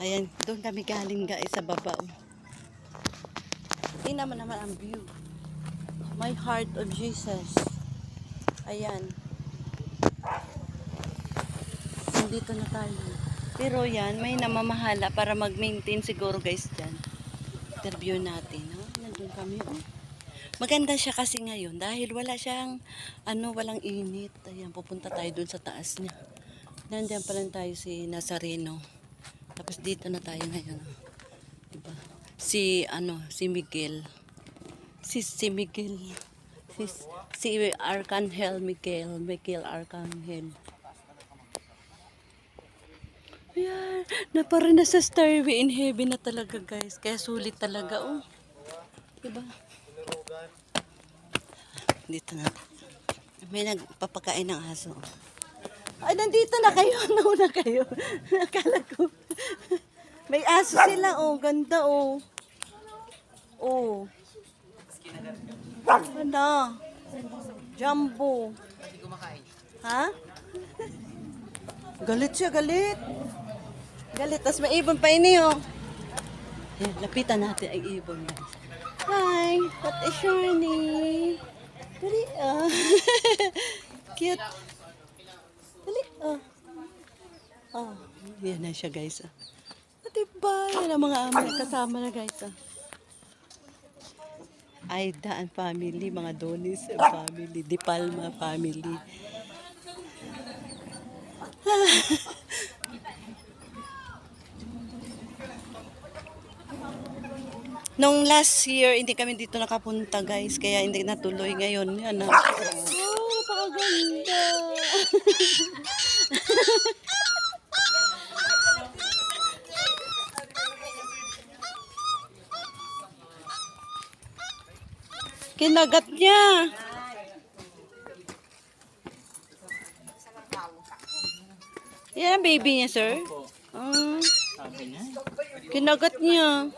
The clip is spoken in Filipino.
Ayan, doon kami galing guys sa baba. oh. Tingnan mo naman ang view. My heart of Jesus. Ayan. Nandito na tayo. Pero yan, may namamahala para mag-maintain siguro guys dyan. Interview natin. No? Nandun kami. Oh. Maganda siya kasi ngayon dahil wala siyang, ano, walang init. Ayan, pupunta tayo dun sa taas niya. Nandiyan pa lang tayo si Nazareno. Tapos dito na tayo ngayon. Diba? Si, ano, si Miguel. Si, si Miguel. Si, si Arcangel Miguel. Miguel Arcangel. Ayan. Napara na sa Starway in Heaven na talaga guys. Kaya sulit talaga oh. Diba? Dito na. May nagpapakain ng aso. Ay, nandito na kayo. Nauna kayo. Akala ko. May aso sila, oh. Ganda, oh. Oh. Ano? Jumbo. Ha? Galit siya, galit. Galit. Tapos may ibon pa ini, oh. Ayan, lapitan natin ang ibon. Hi, what is your name? Dali, ah. Cute. Dali, ah. Oh, yan na siya, guys, ah. Ah, diba? Yan ang mga amin kasama na, guys, ah. Aida and family, mga Donis family, Di Palma family. Nung last year, hindi kami dito nakapunta, guys. Kaya hindi natuloy ngayon. Yan na. Oh, napakaganda. Kinagat niya. Yan ang baby niya, sir. Ah, kinagat niya.